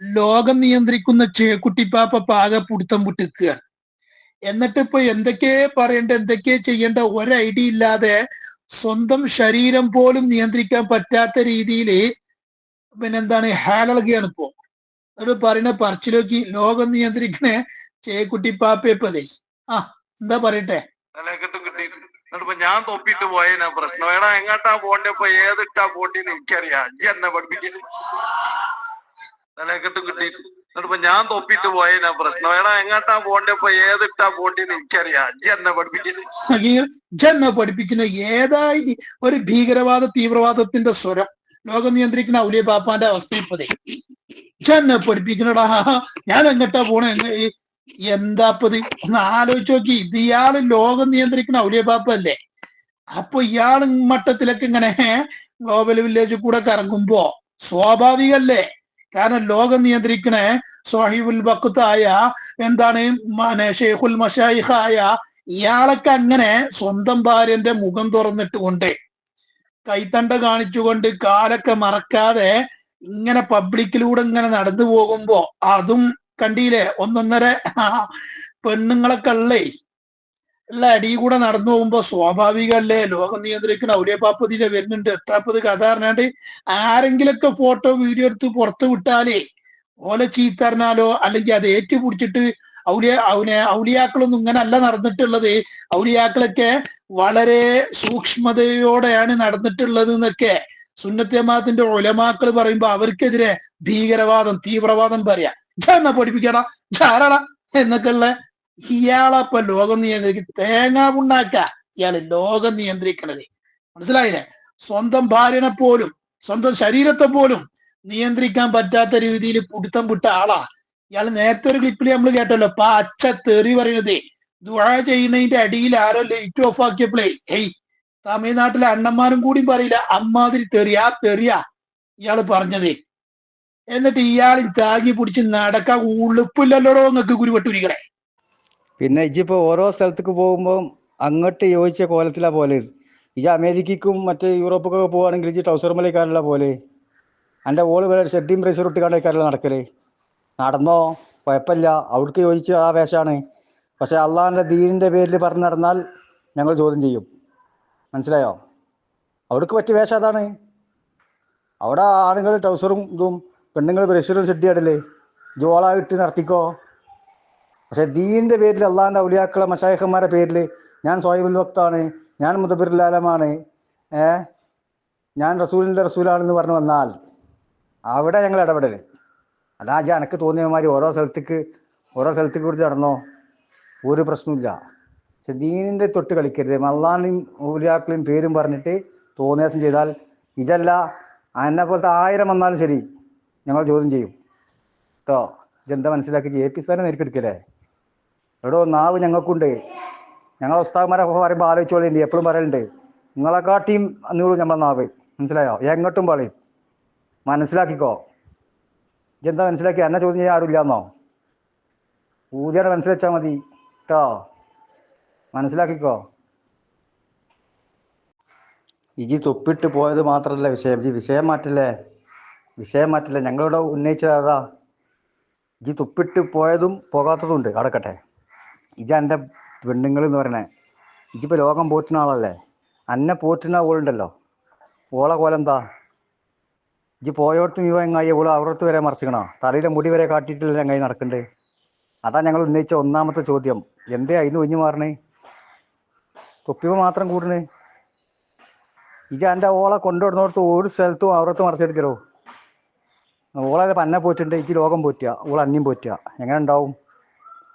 ലോകം നിയന്ത്രിക്കുന്ന ചേക്കുട്ടിപ്പാപ്പ പാക പുടുത്തം വിട്ടിക്കുകയാണ് എന്നിട്ട് ഇപ്പൊ എന്തൊക്കെ പറയണ്ട എന്തൊക്കെ ചെയ്യേണ്ട ഒരു ഐഡിയ ഇല്ലാതെ സ്വന്തം ശരീരം പോലും നിയന്ത്രിക്കാൻ പറ്റാത്ത രീതിയിൽ പിന്നെന്താണ് ഹാലളുകയാണ് ഇപ്പോ. അത് പറയുന്ന പറച്ചിലോക്കി ലോകം നിയന്ത്രിക്കണേ ചേക്കുട്ടിപ്പാപ്പയപ്പതേ ആ എന്താ പറയട്ടെ? ഞാൻ തൊപ്പിട്ട് പോയതിനാ പ്രശ്നം. എടാ എങ്ങോട്ടാ പോണ്ടേ? ഇപ്പൊ ഏതിട്ടാ പോണ്ടിന്ന് എനിക്കറിയാം. അജ്ജി എന്നെ പഠിപ്പിക്കൽ തലക്കെട്ടും കിട്ടിയിട്ട്. എന്നിട്ടിപ്പോ ഞാൻ തൊപ്പിട്ട് പോയതിനാ പ്രശ്നം. എടാ എങ്ങോട്ടാ പോണ്ടേ? ഇപ്പൊ ഏതിട്ടാ പോണ്ടേന്ന് എനിക്കറിയാം. അജ്ജി എന്നെ പഠിപ്പിക്കൽ ജന്ന പഠിപ്പിക്കുന്ന. ഏതായി ഒരു ഭീകരവാദ തീവ്രവാദത്തിന്റെ സ്വരം? ലോകം നിയന്ത്രിക്കുന്ന ഔലിയ പാപ്പാന്റെ അവസ്ഥ ഇപ്പതേ ജന്ന പഠിപ്പിക്കണടാ ഞാൻ എങ്ങട്ടാ പോണേ? എന്താപ്പത് ഒന്ന് ആലോചിച്ച് നോക്കി. ഇത് ഇയാൾ ലോകം നിയന്ത്രിക്കുന്ന ഔലിയ പാപ്പ അല്ലേ? അപ്പൊ ഇയാൾ മട്ടത്തിലൊക്കെ ഇങ്ങനെ ഗ്ലോബൽ വില്ലേജ് കൂടെ കറങ്ങുമ്പോ സ്വാഭാവികല്ലേ? കാരണം ലോകം നിയന്ത്രിക്കണ സോഹിബുൽ ബക്കത്തായ എന്താണ് ഷെയ്ഖുൽ മഷായിഖായ ഇയാളൊക്കെ അങ്ങനെ സ്വന്തം ഭാര്യന്റെ മുഖം തുറന്നിട്ട് കൊണ്ട് കൈത്തണ്ട കാണിച്ചുകൊണ്ട് കാലൊക്കെ മറക്കാതെ ഇങ്ങനെ പബ്ലിക്കിലൂടെ ഇങ്ങനെ നടന്നു പോകുമ്പോ അതും കണ്ടില്ലേ? ഒന്നൊന്നര പെണ്ണുങ്ങളൊക്കെ ഉള്ളേ. ഉള്ള അടി കൂടെ നടന്നു പോകുമ്പോ സ്വാഭാവികല്ലേ ലോകം നിയന്ത്രിക്കുന്ന ഔലിയപ്പാപ്പതിനെ വരുന്നുണ്ട് എത്താപ്പത് കഥ പറഞ്ഞാണ്ട് ആരെങ്കിലൊക്കെ ഫോട്ടോ വീഡിയോ എടുത്ത് പുറത്തു വിട്ടാലേ ഓലെ ചീത്തറിഞ്ഞാലോ അല്ലെങ്കിൽ അത് ഏറ്റുപിടിച്ചിട്ട് ഔലിയ അവനെ ഔലിയാക്കളൊന്നും ഇങ്ങനെ അല്ല നടന്നിട്ടുള്ളത്. ഔലിയാക്കളൊക്കെ വളരെ സൂക്ഷ്മതയോടെയാണ് നടന്നിട്ടുള്ളത് എന്നൊക്കെ സുന്നത്യമാത്തിന്റെ ഒലമാക്കൾ പറയുമ്പോ അവർക്കെതിരെ ഭീകരവാദം തീവ്രവാദം പറയാ. ഇതെന്നാ പഠിപ്പിക്കടാ? ധാരാള എന്നൊക്കെ ഉള്ള ഇയാളപ്പൊ ലോകം നിയന്ത്രിക്കും തേങ്ങ ഉണ്ടാക്ക ഇയാൾ ലോകം നിയന്ത്രിക്കണത്. മനസ്സിലായില്ലേ? സ്വന്തം ഭാര്യനെ പോലും സ്വന്തം ശരീരത്തെ പോലും നിയന്ത്രിക്കാൻ പറ്റാത്ത രീതിയിൽ പുടുത്തം വിട്ട ആളാ. ഇയാൾ നേരത്തെ ഒരു ക്ലിപ്പിൽ നമ്മൾ കേട്ടല്ലോ. ഇപ്പൊ അച്ഛ തെറി പറയുന്നത് ദുഴ ചെയ്യുന്നതിന്റെ അടിയിൽ ആരോ ലൈറ്റ് ഓഫ് ആക്കിയപ്പോഴേ ഏയ് തമിഴ്നാട്ടിലെ അണ്ണന്മാരും കൂടി പറയില്ല അമ്മാതിരി തെറിയാ തെറിയാ ഇയാൾ പറഞ്ഞത്. എന്നിട്ട് ഇയാൾ താങ്ങി പിടിച്ച് നടക്കാൻ ഉളുപ്പില്ലല്ലോടോ നിങ്ങക്ക് ഗുരുവട്ടൂരികളെ പിന്നെ ഇജ്ജിപ്പോ ഓരോ സ്ഥലത്തേക്ക് പോകുമ്പോൾ അങ്ങോട്ട് യോജിച്ച കോലത്തിലാ പോലെ. ഇജ് അമേരിക്കക്കും മറ്റേ യൂറോപ്പൊക്കെ പോവുകയാണെങ്കിൽ ഇജ് ട്രൗസർ മലക്കാരല്ല പോലെ? എന്റെ ഓൾ വേറെ ഷെഡിയും പ്രഷർ ഇട്ടുകാണ്ടേക്കാരല്ല നടക്കൽ? നടന്നോ? കുഴപ്പമില്ല. അവിടേക്ക് യോജിച്ച ആ വേഷമാണ് പക്ഷെ അള്ളാഹിന്റെ ദീനിന്റെ പേരിൽ പറഞ്ഞ് നടന്നാൽ ഞങ്ങൾ ചോദ്യം ചെയ്യും. മനസ്സിലായോ? അവിടേക്ക് പറ്റിയ വേഷം അതാണ്. അവിടെ ആണുങ്ങൾ ട്രൗസറും ഇതും പെണ്ണുങ്ങൾ ബ്രഷറും ഷെഡിയാടല്ലേ ജോളായിട്ട് നടത്തിക്കോ? പക്ഷെ ദീനിന്റെ പേരിൽ അള്ളാഹിന്റെ ഔലിയാക്കളെ മഷായഖന്മാരുടെ പേരിൽ ഞാൻ സോയിബുൽ വക്താണ് ഞാൻ മുതബിറുലാലമാണ് ഏ ഞാൻ റസൂലിന്റെ റസൂലാണെന്ന് പറഞ്ഞു വന്നാൽ അവിടെ ഞങ്ങൾ ഇടപെടൽ അല്ലാ ജി എനക്ക് തോന്നിയമാതിരി ഓരോ സ്ഥലത്തേക്ക് ഓരോ സ്ഥലത്തേക്ക് കുറിച്ച് നടന്നോ? ഒരു പ്രശ്നമില്ല പക്ഷെ ദീനിന്റെ തൊട്ട് കളിക്കരുത്. അള്ളാഹിനെയും ഔലിയാക്കളെയും പേരും പറഞ്ഞിട്ട് തോന്നിയാസം ചെയ്താൽ ഇതല്ല എന്നെ പോലത്തെ ആയിരം വന്നാലും ശരി ഞങ്ങൾ ചോദ്യം ചെയ്യും. കേട്ടോ ഇതെന്താ മനസ്സിലാക്കി ജെ പി സാറിനെ നേരിട്ടെടുക്കല്ലേ എടോ നാവ് ഞങ്ങൾക്കുണ്ട്. ഞങ്ങൾ ഉസ്താദ്മാരെ പറയുമ്പോൾ ആലോചിച്ചോളിയുണ്ട് എപ്പോഴും പറയലുണ്ട്. നിങ്ങളെക്കാട്ടിയും അന്നുള്ളൂ നമ്മളെ നാവ്. മനസ്സിലായോ? എങ്ങോട്ടും പറയും മനസ്സിലാക്കിക്കോ. ഇതെന്താ മനസ്സിലാക്കി എന്നെ ചോദ്യം ചെയ്യാൻ ആരും ഇല്ലാന്നോ ഊതിയാണ് മനസ്സിലാച്ചാൽ മതി കേട്ടോ മനസ്സിലാക്കിക്കോ? ഇജി തൊപ്പിട്ട് പോയത് മാത്രമല്ല വിഷയം. ഇജി വിഷയം മാറ്റല്ലേ? വിഷയം മാറ്റില്ല. ഞങ്ങളിവിടെ ഉന്നയിച്ചത് ഇജി തുപ്പിട്ട് പോയതും പോകാത്തതും ഉണ്ട്. അടക്കട്ടെ ഇജ എന്റെ പെണ്ണുങ്ങൾ എന്ന് പറയണേ. ഇജിപ്പോൾ ലോകം പോറ്റുന്ന ആളല്ലേ? അന്നെ പോറ്റുന്ന ഓളുണ്ടല്ലോ ഓളെ കോലെന്താ? ഇജി പോയോട്ട് ഇവ എങ്ങായി? ഓൾ അവിടത്ത് വരെ മറിച്ചിക്കണോ? തലയിലെ മുടി വരെ കാട്ടിയിട്ടില്ല എങ്ങായി നടക്കണ്ടേ? അതാ ഞങ്ങൾ ഉന്നയിച്ച ഒന്നാമത്തെ ചോദ്യം. എന്തേ അതിന് ഒഞ്ഞു മാറണേ? തൊപ്പിവ മാത്രം കൂടണേ. ഇജ എന്റെ ഓളെ കൊണ്ടുവിടുന്നോടത്ത് ഒരു സ്ഥലത്തും അവിടത്ത് മറിച്ചെടുക്കലോ ഓളെ പന്നെ പോറ്റുണ്ട് ഇജി ലോകം പോറ്റുക. ഓൾ അന്യം പോറ്റുക. എങ്ങനെ ഉണ്ടാവും?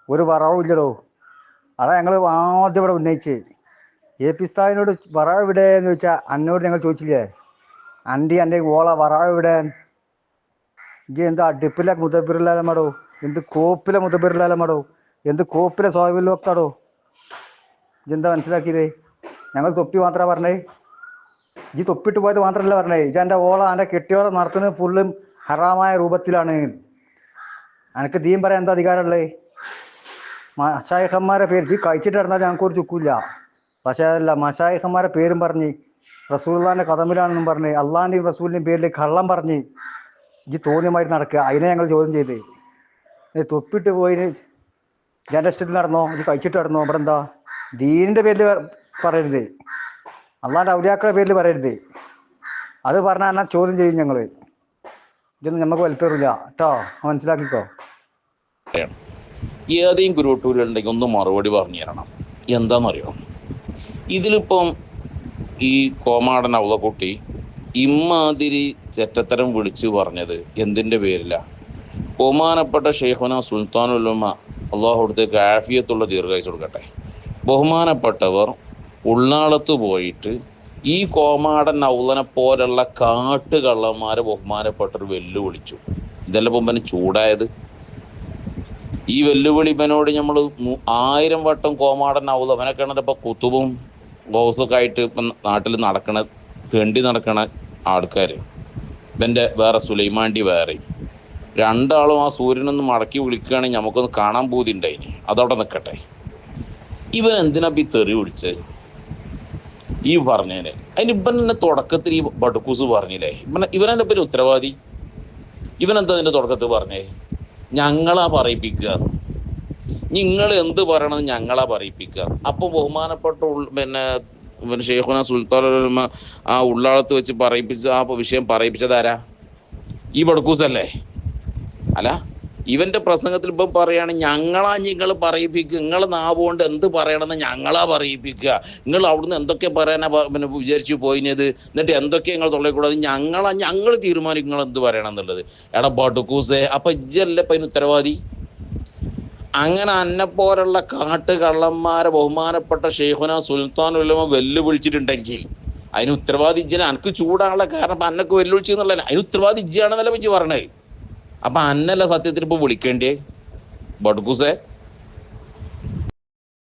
ഒരു വറവും ഇല്ലടോ അതാ ഞങ്ങൾ ആദ്യം ഇവിടെ ഉന്നയിച്ച്. എ പി സ്ഥാനോട് വറവ് ഇവിടെ എന്ന് വെച്ചാൽ അന്നോട് ഞങ്ങൾ ചോദിച്ചില്ലേ? അന്റെ എന്റെ ഓള വറവ് ഇവിടെ ഇജ്ജ് എന്താ അടുപ്പിലെ മാടോ? എന്ത് കോപ്പിലെ മുതബിറിലാലമാടോ എന്ത് കോപ്പിലെ സോയബിൽ വക്താടോ ഇജെന്താ മനസ്സിലാക്കിയത്? ഞങ്ങൾ തൊപ്പി മാത്രമാണ് പറഞ്ഞേ. ഈ തൊപ്പിട്ട് പോയത് മാത്രമല്ല പറഞ്ഞേ. ഇജന്റെ ഓള എന്റെ കെട്ടിയോളെ നടത്തുന്നത് ഫുള്ളും ഹറാമായ രൂപത്തിലാണ്. എനിക്ക് ദീം പറയാൻ എന്താ അധികാരമുള്ളത്? മഷായിഖന്മാരെ പേര് കഴിച്ചിട്ട് നടന്നാൽ ഞങ്ങൾക്ക് ഒരു ചുക്കില്ല. പക്ഷേ അതല്ല മഷായിഹന്മാരെ പേരും പറഞ്ഞ് റസൂള്ളാന്റെ കഥമിലാണെന്നും പറഞ്ഞ് അള്ളാഹിന്റെയും റസൂലിന്റെയും പേരിൽ കള്ളം പറഞ്ഞ് ഈ തോന്നിയമായി നടക്കുക. അതിനെ ഞങ്ങൾ ചോദ്യം ചെയ്ത്. തൊപ്പിട്ട് പോയി ഞാൻ നടന്നോ? ഇത് കഴിച്ചിട്ട് നടന്നോ? ഇവിടെ എന്താ? ദീനിന്റെ പേരിൽ പറയരുത്. അള്ളാന്റെ ഔലിയാക്കളുടെ പേരിൽ പറയരുത്. അത് പറഞ്ഞാൽ ചോദ്യം ചെയ്യും ഞങ്ങൾ? ഇതൊന്നും നമുക്ക് വലിപ്പറില്ല കേട്ടോ? മനസ്സിലാക്കിക്കോ? ഏതെങ്കിലും ഗ്രൂട്ടൂരുണ്ടെങ്കിൽ ഒന്ന് മറുപടി പറഞ്ഞു തരണം. എന്താണെന്നറിയോ ഇതിലിപ്പം ഈ കോമാടൻ അവളക്കുട്ടി ഇമ്മാതിരി ചെറ്റത്തരം വിളിച്ചു പറഞ്ഞത് എന്തിന്റെ പേരില? ബഹുമാനപ്പെട്ട ഷെയ്ഖുന സുൽത്താനുല്ലമ്മ അള്ളാഹു അടുത്തേക്ക് ആഫിയത്തുള്ള ദീർഘായുസ് കൊടുക്കട്ടെ. ബഹുമാനപ്പെട്ടവർ ഉള്ളാളത്ത് പോയിട്ട് ഈ കോമാടൻ ഔലനെ പോലുള്ള കാട്ടുകള്ളന്മാരെ ബഹുമാനപ്പെട്ടവർ വെല്ലുവിളിച്ചു. ഇതെല്ലാം പോകുമ്പോൾ ചൂടായത്? ഈ വെല്ലുവിളി ഇവനോട് നമ്മൾ ആയിരം വട്ടം കോമാടൻ ആവുന്നു അവനൊക്കെയാണ് ഇപ്പൊ കുത്തുബും ഗൗസൊക്കെ ആയിട്ട് ഇപ്പം നാട്ടിൽ നടക്കണ തെണ്ടി നടക്കണ ആൾക്കാർ ഇവന്റെ വേറെ സുലൈമാണ്ടി വേറെ. രണ്ടാളും ആ സൂര്യനൊന്ന് മടക്കി വിളിക്കുകയാണെങ്കിൽ നമുക്കൊന്ന് കാണാൻ പൂതി ഉണ്ടായിനി. അതവിടെ നിൽക്കട്ടെ ഇവൻ എന്തിനാ ഈ തെറി വിളിച്ചത് ഈ പറഞ്ഞേന്. അതിന് ഇവൻ തന്നെ തുടക്കത്തിൽ ഈ ബടുക്കൂസ് പറഞ്ഞില്ലേ? ഇവൻ ഇവനെന്നെ പിന്നെ ഉത്തരവാദി? ഇവനെന്താ അതിന്റെ തുടക്കത്തിൽ പറഞ്ഞേ? ഞങ്ങളാ പറയിപ്പിക്കുക. നിങ്ങൾ എന്ത് പറയണത് ഞങ്ങളാ പറയിപ്പിക്കുക. അപ്പൊ ബഹുമാനപ്പെട്ട പിന്നെ പിന്നെ ഷെയ്ഖുന സുൽത്താൻ ആ ഉള്ളാളത്ത് വെച്ച് പറയിപ്പിച്ച ആ വിഷയം പറയിപ്പിച്ചതാരാ? ഈ ബടക്കൂസല്ലേ അല്ല? ഇവന്റെ പ്രസംഗത്തിൽ ഇപ്പം പറയാണ് ഞങ്ങളാ നിങ്ങൾ പറയിപ്പിക്കുക. നിങ്ങൾ നാവുകൊണ്ട് എന്ത് പറയണമെന്ന് ഞങ്ങളാ പറയിപ്പിക്കുക. നിങ്ങൾ അവിടുന്ന് എന്തൊക്കെ പറയാനാ പിന്നെ വിചാരിച്ചു പോയിനത്? എന്നിട്ട് എന്തൊക്കെ നിങ്ങൾ തൊള്ളക്കൂടാതെ ഞങ്ങളാ ഞങ്ങൾ തീരുമാനിക്കും നിങ്ങൾ എന്ത് പറയണം എന്നുള്ളത്. എടാ ബട്ടുക്കൂസേ അപ്പം ഇജ്ജല്ലേ ഇപ്പൊ ഉത്തരവാദി? അങ്ങനെ അന്നെ പോലുള്ള കാട്ട് കള്ളന്മാരെ ബഹുമാനപ്പെട്ട ഷെയ്ഖുന സുൽത്താൻ ഉലമ വെല്ലുവിളിച്ചിട്ടുണ്ടെങ്കിൽ അതിന് ഉത്തരവാദി ഇജ്ജനെ. അനക്ക് ചൂടാനുള്ള കാരണം അന്നൊക്കെ വെല്ലുവിളിച്ചു എന്നുള്ളതല്ല അതിന് ഉത്തരവാദി ഇജ്ജാണെന്നല്ല പറ്റി പറഞ്ഞത്? അപ്പൊ അന്നല്ല സത്യത്തിൽ ഇപ്പൊ വിളിക്കേണ്ടേ ബട്ടുക്കൂസേ?